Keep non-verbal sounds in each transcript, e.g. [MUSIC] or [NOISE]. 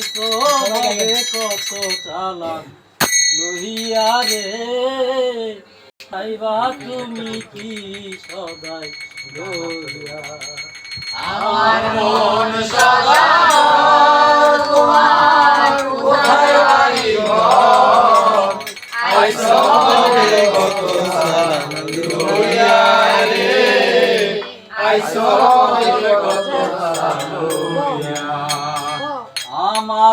পাইছে কত চালান লহিয়া রে। খাইবা তুমি কি সদাই লহিয়া আমার মন সদা তোমার কোথায় বাড়ি ঘর। আইসো রে কত চালান লহিয়া রে। আইসো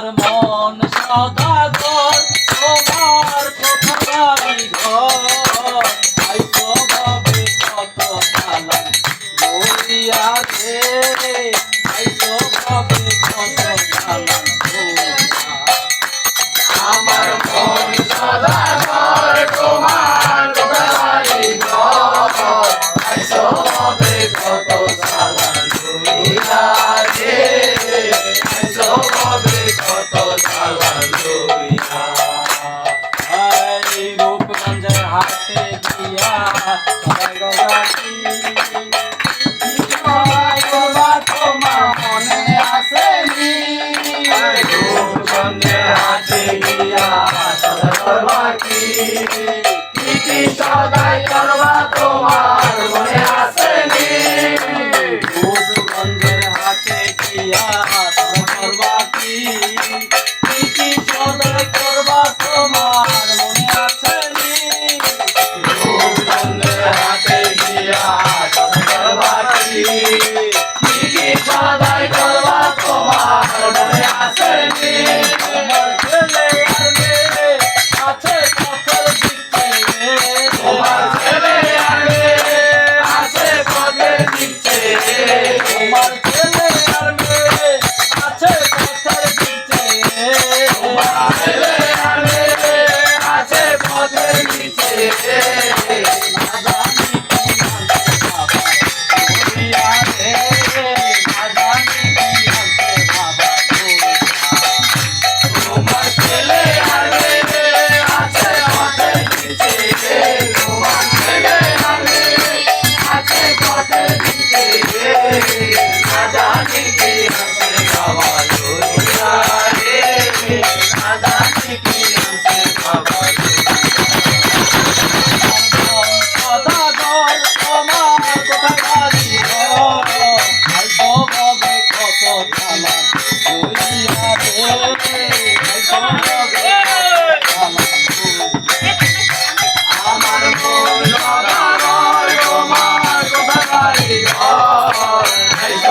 I'm on the Shadow. হাতে দিয়া রঙ্গবাতি তোমার মনে আসেনি। হাতে দিয়া সর্বাকি [LAUGHS] Ah.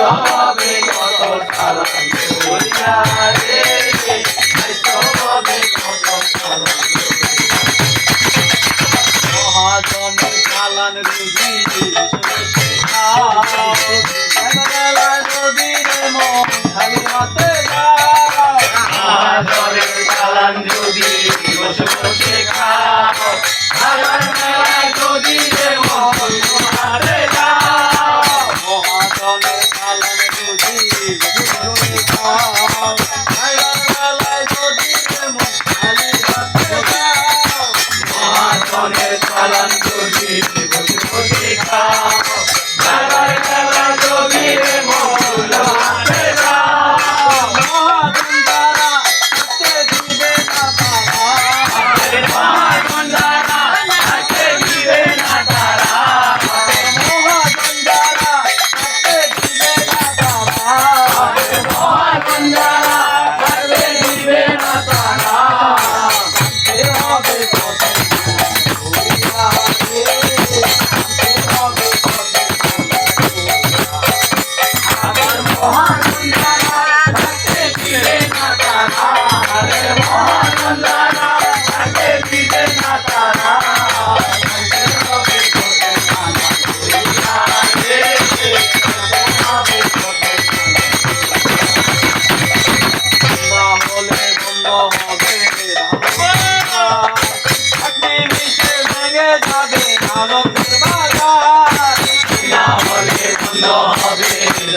সবে কত সালাম দুনিয়া রে হাই সবে কত সালাম মহাজনে কালান রুজি শেষে খাও বেলা নদীর মন খালি মতে যাও মহাজনে কালান রুজি শেষে